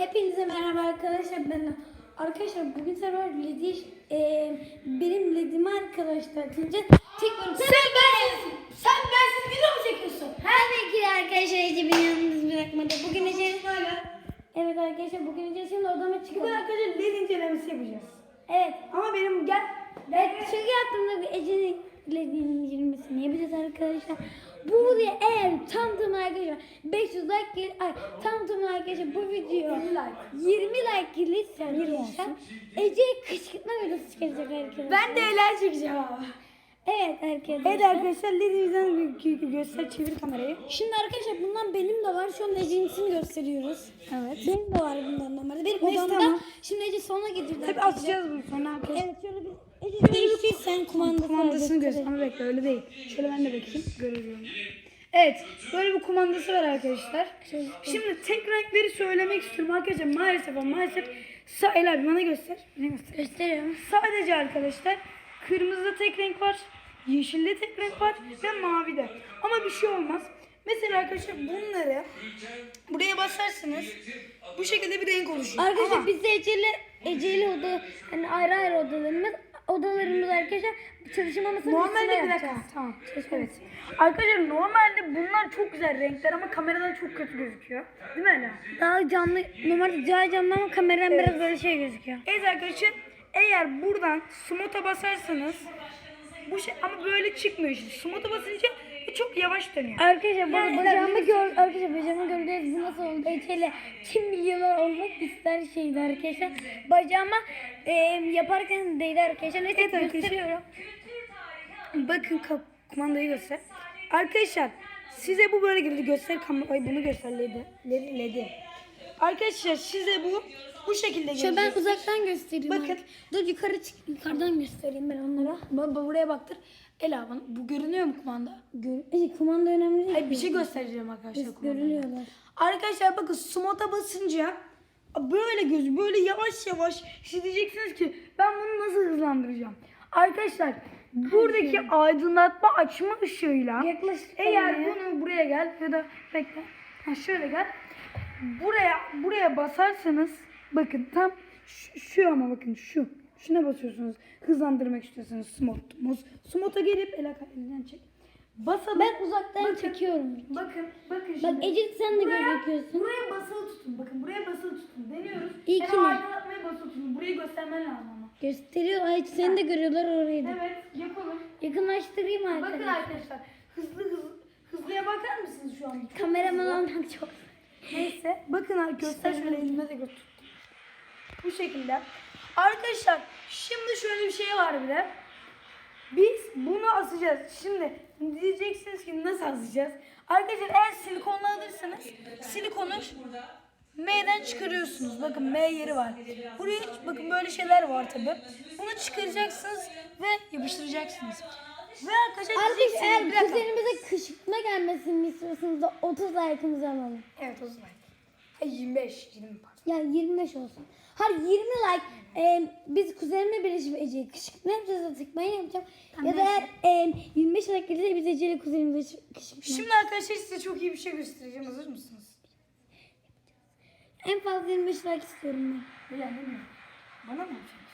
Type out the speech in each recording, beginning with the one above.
Hepinize merhaba arkadaşlar ben Arkadaşlar bugün sefer ledi e, benim ledimi arkadaşlar açınca tek Sen bensin! Sen bensiz video mu çekiyorsun? Her ki arkadaşlar Ece beni yalnız bırakmadı. Bugün Ece Evet arkadaşlar bugün Ece şimdi odama çıkıyor. Bugün arkadaşlar led incelemesi yapacağız. Evet. Ama benim gel Evet çünkü yaptığımda bir Ece'nin ledinin girmesini yapacağız arkadaşlar. Bu video eğer tam tam arkadaşlar 500 like gel ay tam tam arkadaşlar bu video 50 like. 20 like gelirse 20 arkadaşlar. Ece'ye kışkırtma videosu çıkacak arkadaşlar. ben de eğlen çekeceğim ama. Evet arkadaşlar. Evet arkadaşlar gö- göster çevir kamerayı. Şimdi arkadaşlar bundan benim de var. Şu an Ece'ninkini gösteriyoruz. Evet. Benim de var bundan normalde. Benim Neyse, odamda. tamam. Şimdi Ece sona getirdi. Tabi arkadaşlar. atacağız bunu sonra arkadaşlar. Evet şöyle bir Ece değiştirsen kumandası Kumandasını var, göster. Ama bekle öyle değil. Şöyle ben de bakayım. Görüyorum. Evet. Böyle bir kumandası var arkadaşlar. Şimdi tek renkleri söylemek istiyorum arkadaşlar. Maalesef ama maalesef. Sa El abi bana göster. Bana göster. Gösteriyorum. Sadece arkadaşlar kırmızıda tek renk var, yeşilde tek renk var ve mavide. Ama bir şey olmaz. Mesela arkadaşlar bunları buraya basarsınız bu şekilde bir renk oluşuyor. Arkadaşlar Ama biz de Ece'yle Ece'yle oda hani ayrı ayrı odalarımız odalarımız arkadaşlar çalışma masanın normalde bir dakika. yapacağız. Tamam. Evet. Arkadaşlar normalde bunlar çok güzel renkler ama kameradan çok kötü gözüküyor. Değil mi Ela? Daha canlı normalde daha canlı ama kameradan biraz böyle şey gözüküyor. Evet arkadaşlar eğer buradan smota basarsanız bu şey ama böyle çıkmıyor işte. Smota basınca çok yavaş dönüyor. Arkadaşlar Yani bacağımı gör arkadaşlar bacağımı gördünüz bu nasıl oldu Ece'yle kim milyoner olmak ister şeydi arkadaşlar. Bacağıma e, yaparken değdi arkadaşlar. Neyse Evet arkadaşlar. gösteriyorum. Bakın kap- kumandayı göster. Arkadaşlar size bu böyle gibi göster kamerayı bunu göster. Ledi ledi. Arkadaşlar size bu bu şekilde Şöyle ben gelecek. uzaktan göstereyim. Bakın. arkadaşlar. Dur yukarı çık yukarıdan göstereyim ben onlara. Ba- ba- buraya baktır. Ela bana bu görünüyor mu kumanda? Gör Ece, kumanda önemli değil. Hayır bir şey göstereceğim arkadaşlar Biz kumandada. görülüyorlar. Arkadaşlar bakın smota basınca böyle göz böyle yavaş yavaş siz diyeceksiniz ki ben bunu nasıl hızlandıracağım? Arkadaşlar buradaki aydınlatma açma ışığıyla Yaklaş eğer kameraya. bunu buraya gel ya da bekle. Ha şöyle gel. Buraya buraya basarsanız bakın tam şu, şu ama bakın şu. Şuna basıyorsunuz. Hızlandırmak istiyorsanız smot. Mos- Smota gelip el elinden çek. Basalım. Ben uzaktan Bakın. çekiyorum. Bakın bakın Bak şimdi. Ece sen de Buraya- gözüküyorsun. Buraya basılı tutun. Bakın buraya basılı tutun. Deniyoruz. İyi ki ne? basılı tutun. Burayı göstermen lazım ama. Gösteriyor. Ay seni de görüyorlar orayı da. Evet yapalım. Yakınlaştırayım Bakın arkadaşlar. arkadaşlar. Hızlı hızlı. Hızlıya bakar mısınız şu an? Kameraman olmak çok. Neyse. Bakın arkadaşlar şöyle elime de götür. Bu şekilde. Arkadaşlar şimdi şöyle bir şey var bir de. Biz bunu asacağız. Şimdi diyeceksiniz ki nasıl asacağız? Arkadaşlar eğer silikonla alırsanız silikonu M'den çıkarıyorsunuz. Bakın M yeri var. Buraya bakın böyle şeyler var tabi. Bunu çıkaracaksınız ve yapıştıracaksınız. Ve arkadaşlar Arkadaşlar diyeceksiniz eğer bir dakika. kuzenimize kışkırtma gelmesini istiyorsanız da 30 like'ımızı alalım. Evet o zaman. Ay 25, 20 pardon. Yani 25 olsun. Hayır 20 like e, biz kuzenimle birleşip Ece'ye kışkırtma yapacağız da tıkmayı yapacağım. ya da eğer e, 25 like gelirse biz Ece'yle kuzenimize kışkırtma Şimdi arkadaşlar size çok iyi bir şey göstereceğim. Hazır mısınız? En fazla 25 like istiyorum ben. Bilen değil mi? Bana mı yapacaksınız?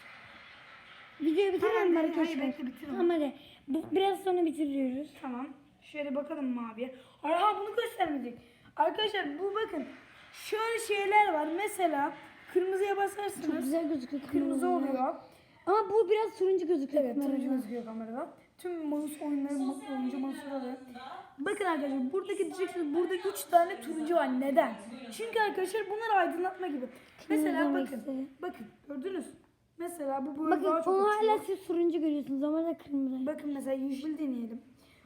Videoyu bitirelim Hayır, bekle, bitirelim. Tamam hadi. Bu, biraz sonra bitiriyoruz. Tamam. Şöyle bakalım maviye. Aha bunu göstermedik. Arkadaşlar bu bakın. Şöyle şeyler var. Mesela kırmızıya Çok basarsanız güzel gözüküyor. kırmızı oluyor. Ama bu biraz turuncu gözüküyor. Evet turuncu gözüküyor kamerada. Tüm mouse oyunları oyuncu mouse oluyor. Bakın arkadaşlar buradaki diyeceksiniz burada 3 tane turuncu var. Neden? Çünkü arkadaşlar bunlar aydınlatma gibi. Mesela bakın. Bakın gördünüz. Mesela bu böyle daha Bakın çok onu uçuyor. hala siz turuncu görüyorsunuz ama da kırmızı. Bakın mesela yeşil deneyelim.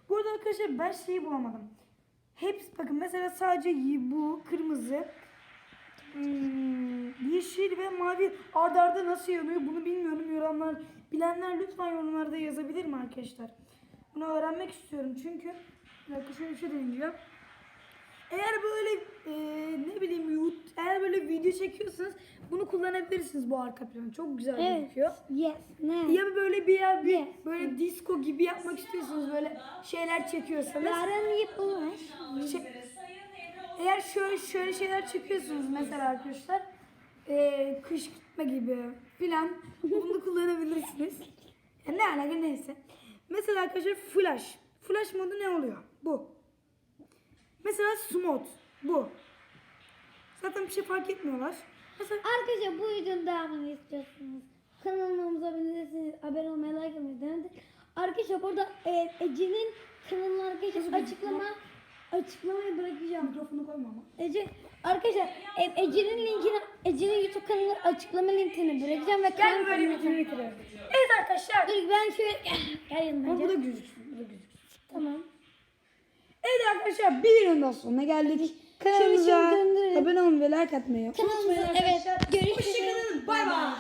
Burada arkadaşlar ben şeyi bulamadım. Hepsi bakın mesela sadece y- bu kırmızı, hmm, yeşil ve mavi arda arda nasıl yanıyor bunu bilmiyorum. Yorumlar bilenler lütfen yorumlarda yazabilir mi arkadaşlar? Bunu öğrenmek istiyorum çünkü bir dakika şöyle bir şey deneyeceğim. Eğer böyle video çekiyorsanız bunu kullanabilirsiniz bu arka planı. Çok güzel Evet. gözüküyor. Yes. Ne? Ya böyle bir yer bir Yes. böyle disco gibi yapmak istiyorsunuz böyle şeyler çekiyorsanız. Yarın yapılmış. Şey, eğer şöyle şöyle şeyler çekiyorsunuz mesela arkadaşlar. e, kışkırtma gibi filan bunu kullanabilirsiniz. Yani ne alaka neyse. Mesela arkadaşlar flash. Flash modu ne oluyor? Bu. Mesela smooth. Bu. Zaten bir şey fark etmiyorlar. Mesela Arkadaşlar bu videonun devamını istiyorsunuz. Kanalımıza abone abone olmayı like etmeyi denedik. Arkadaşlar burada e, Ece'nin kanalına arkadaşlar açıklama açıklamayı bırakacağım. mikrofonu koyma ama. Ece arkadaşlar e, Ece'nin linkini Ece'nin YouTube kanalı açıklama linkini bırakacağım ve kanal böyle bir getiriyorum. Evet arkadaşlar. Dur ben şöyle gel yanıma Ama bu da gözüksün. Bu da gözüksün. Tamam. Evet arkadaşlar bir videonun sonuna geldik. Kanalımıza abone olmayı ve like atmayı unutmayın evet görüşürüz. Hoşçakalın. Bay bay.